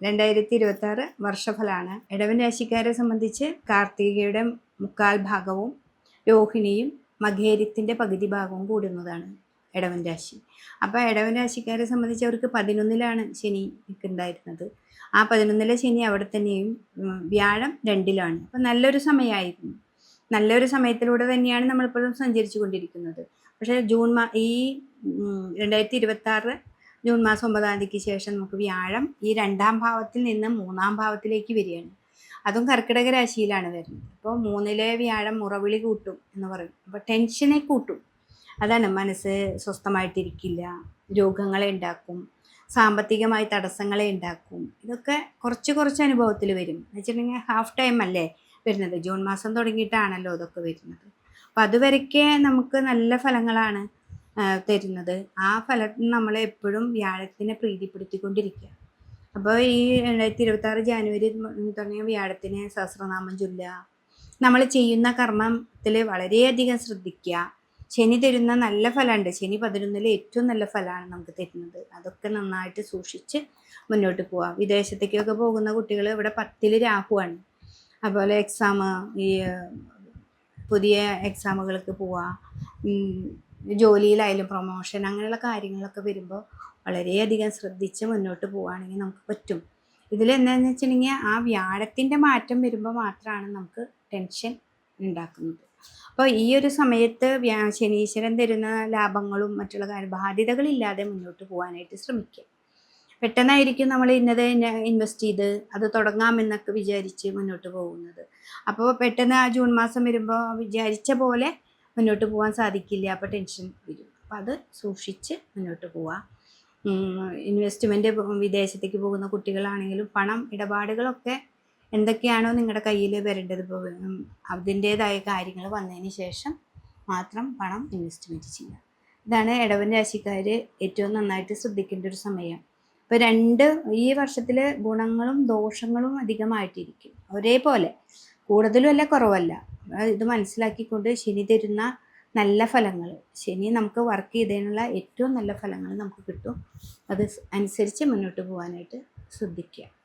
രണ്ടായിരത്തി ഇരുപത്തി ആറ് വർഷഫലമാണ്. ഇടവൻ രാശിക്കാരെ സംബന്ധിച്ച് കാർത്തികയുടെ മുക്കാൽ ഭാഗവും രോഹിണിയും മകേരത്തിന്റെ പകുതി ഭാഗവും കൂടുന്നതാണ് ഇടവൻ രാശി. അപ്പോൾ ഇടവൻ രാശിക്കാരെ സംബന്ധിച്ച് അവർക്ക് പതിനൊന്നിലാണ് ശനി ഉണ്ടായിരുന്നത്. ആ പതിനൊന്നിലെ ശനി അവിടെ തന്നെയും വ്യാഴം രണ്ടിലാണ്. അപ്പം നല്ലൊരു സമയമായിരുന്നു. നല്ലൊരു സമയത്തിലൂടെ തന്നെയാണ് നമ്മളിപ്പോഴും സഞ്ചരിച്ചു കൊണ്ടിരിക്കുന്നത് പക്ഷേ ജൂൺ മാ ഈ രണ്ടായിരത്തി ഇരുപത്തി ആറ് ജൂൺ മാസം ഒമ്പതാം തീയതിക്ക് ശേഷം നമുക്ക് വ്യാഴം ഈ രണ്ടാം ഭാവത്തിൽ നിന്ന് മൂന്നാം ഭാവത്തിലേക്ക് വരികയാണ്. അതും കർക്കിടക രാശിയിലാണ് വരുന്നത്. അപ്പോൾ മൂന്നിലെ വ്യാഴം മുറവിളി കൂട്ടും എന്ന് പറയും. അപ്പോൾ ടെൻഷനെ കൂട്ടും. അതാണ് മനസ്സ് സ്വസ്ഥമായിട്ടിരിക്കില്ല. രോഗങ്ങളെ ഉണ്ടാക്കും. സാമ്പത്തികമായി തടസ്സങ്ങളെ ഉണ്ടാക്കും. ഇതൊക്കെ കുറച്ച് കുറച്ച് അനുഭവത്തിൽ വരും. എന്ന് വെച്ചിട്ടുണ്ടെങ്കിൽ ഹാഫ് ടൈം അല്ലേ വരുന്നത്? ജൂൺ മാസം തുടങ്ങിയിട്ടാണല്ലോ ഇതൊക്കെ വരുന്നത്. അപ്പോൾ അതുവരെയൊക്കെ നമുക്ക് നല്ല ഫലങ്ങളാണ്. തരുന്നത്. ആ ഫലം നമ്മൾ എപ്പോഴും വ്യാഴത്തിനെ പ്രീതിപ്പെടുത്തിക്കൊണ്ടിരിക്കുക. അപ്പോൾ ഈ രണ്ടായിരത്തി ഇരുപത്തി ആറ് ജാനുവരി തുടങ്ങിയ വ്യാഴത്തിന് സഹസ്രനാമം ചൊല്ലുക. നമ്മൾ ചെയ്യുന്ന കർമ്മത്തിൽ വളരെയധികം ശ്രദ്ധിക്കുക. ശനി തരുന്ന നല്ല ഫലമുണ്ട്. ശനി പതിനൊന്നിലെ ഏറ്റവും നല്ല ഫലമാണ് നമുക്ക് തരുന്നത്. അതൊക്കെ നന്നായിട്ട് സൂക്ഷിച്ച് മുന്നോട്ട് പോവുക വിദേശത്തേക്കൊക്കെ പോകുന്ന കുട്ടികൾ ഇവിടെ പത്തിൽ രാഹുവാണ്. അതുപോലെ എക്സാം ഈ പുതിയ എക്സാമുകൾക്ക് പോവുക ജോലിയിലായാലും പ്രൊമോഷൻ അങ്ങനെയുള്ള കാര്യങ്ങളൊക്കെ വരുമ്പോൾ വളരെയധികം ശ്രദ്ധിച്ച് മുന്നോട്ട് പോവുകയാണെങ്കിൽ നമുക്ക് പറ്റും. ഇതിൽ എന്താണെന്ന് വെച്ചിട്ടുണ്ടെങ്കിൽ ആ വ്യാഴത്തിന്റെ മാറ്റം വരുമ്പോൾ മാത്രമാണ് നമുക്ക് ടെൻഷൻ ഉണ്ടാക്കുന്നത്. അപ്പോൾ ഈ ഒരു സമയത്ത് ശനീശ്വരൻ തരുന്ന ലാഭങ്ങളും മറ്റുള്ള കാര്യ ബാധ്യതകളില്ലാതെ മുന്നോട്ട് പോകാനായിട്ട് ശ്രമിക്കുക. പെട്ടെന്നായിരിക്കും നമ്മൾ ഇന്നത് ഇൻവെസ്റ്റ് ചെയ്ത് അത് തുടങ്ങാമെന്നൊക്കെ വിചാരിച്ച് മുന്നോട്ട് പോകുന്നത്. അപ്പോൾ പെട്ടെന്ന് ആ ജൂൺ മാസം വരുമ്പോൾ വിചാരിച്ച പോലെ മുന്നോട്ട് പോകാൻ സാധിക്കില്ല അപ്പോൾ ടെൻഷൻ വരും. അപ്പോൾ അത് സൂക്ഷിച്ച് മുന്നോട്ട് പോവുക ഇൻവെസ്റ്റ്മെന്റ് വിദേശത്തേക്ക് പോകുന്ന കുട്ടികളാണെങ്കിലും പണം ഇടപാടുകളൊക്കെ എന്തൊക്കെയാണോ നിങ്ങളുടെ കയ്യിൽ വരേണ്ടത്. ഇപ്പോൾ അതിന്റേതായ കാര്യങ്ങൾ വന്നതിന് ശേഷം മാത്രം പണം ഇൻവെസ്റ്റ്മെന്റ് ചെയ്യുക. ഇതാണ് ഇടവൻ രാശിക്കാർ ഏറ്റവും നന്നായിട്ട് ശ്രദ്ധിക്കേണ്ട ഒരു സമയം. ഇപ്പോൾ രണ്ട് ഈ വർഷത്തിലെ ഗുണങ്ങളും ദോഷങ്ങളും അധികമായിട്ടിരിക്കും. ഒരേപോലെ കൂടുതലും അല്ല കുറവല്ല. ഇത് മനസ്സിലാക്കിക്കൊണ്ട് ശനി തരുന്ന നല്ല ഫലങ്ങൾ ശനി നമുക്ക് വർക്ക് ചെയ്തതിനുള്ള ഏറ്റവും നല്ല ഫലങ്ങൾ നമുക്ക് കിട്ടും. അത് അനുസരിച്ച് മുന്നോട്ട് പോകാനായിട്ട് ശ്രദ്ധിക്കുക.